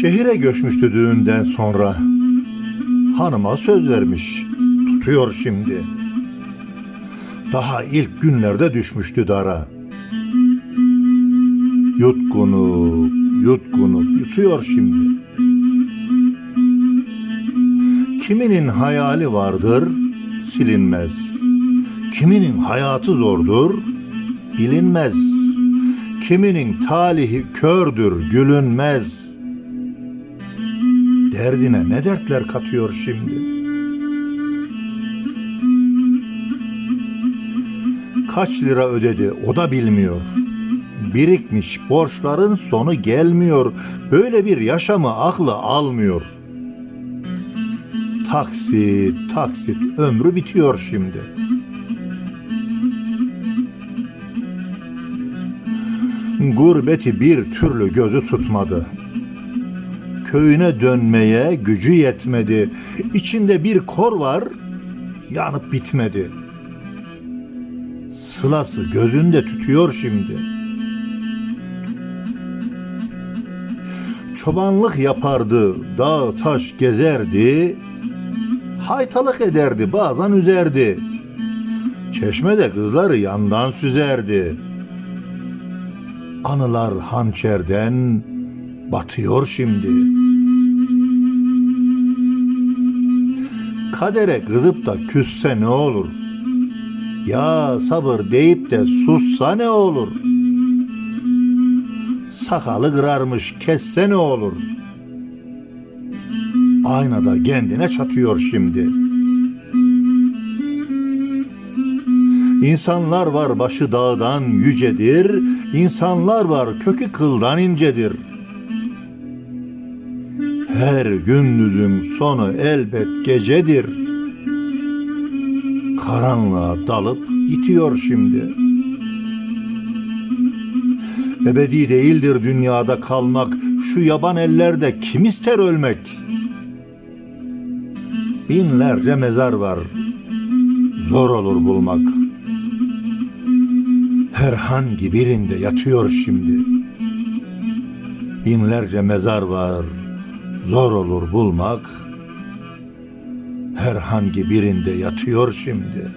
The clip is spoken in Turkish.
Şehire göçmüştü düğünden sonra. Hanıma söz vermiş, tutuyor şimdi. Daha ilk günlerde düşmüştü dara. Yutkunup, yutkunup yutuyor şimdi. Kiminin hayali vardır, silinmez. Kiminin hayatı zordur, bilinmez. Kiminin talihi kördür, gülünmez. Derdine ne dertler katıyor şimdi. Kaç lira ödedi o da bilmiyor. Birikmiş borçların sonu gelmiyor. Böyle bir yaşamı aklı almıyor. Taksit, taksit ömrü bitiyor şimdi. Gurbeti bir türlü gözü tutmadı. Köyüne dönmeye gücü yetmedi. İçinde bir kor var, yanıp bitmedi. Sılası gözünde tütüyor şimdi. Çobanlık yapardı, dağ taş gezerdi, haytalık ederdi, bazen üzerdi. Çeşmede kızları yandan süzerdi. Anılar hançerden batıyor şimdi. Kadere kızıp da küsse ne olur? Ya sabır deyip de sussa ne olur? Sakalı kırarmış kesse ne olur? Aynada kendine çatıyor şimdi. İnsanlar var başı dağdan yücedir, insanlar var kökü kıldan incedir. Her gündüzün sonu elbet gecedir. Karanlığa dalıp yitiyor şimdi. Ebedi değildir dünyada kalmak, şu yaban ellerde kim ister ölmek? Binlerce mezar var, zor olur bulmak. Herhangi birinde yatıyor şimdi. Binlerce mezar var, zor olur bulmak. Herhangi birinde yatıyor şimdi.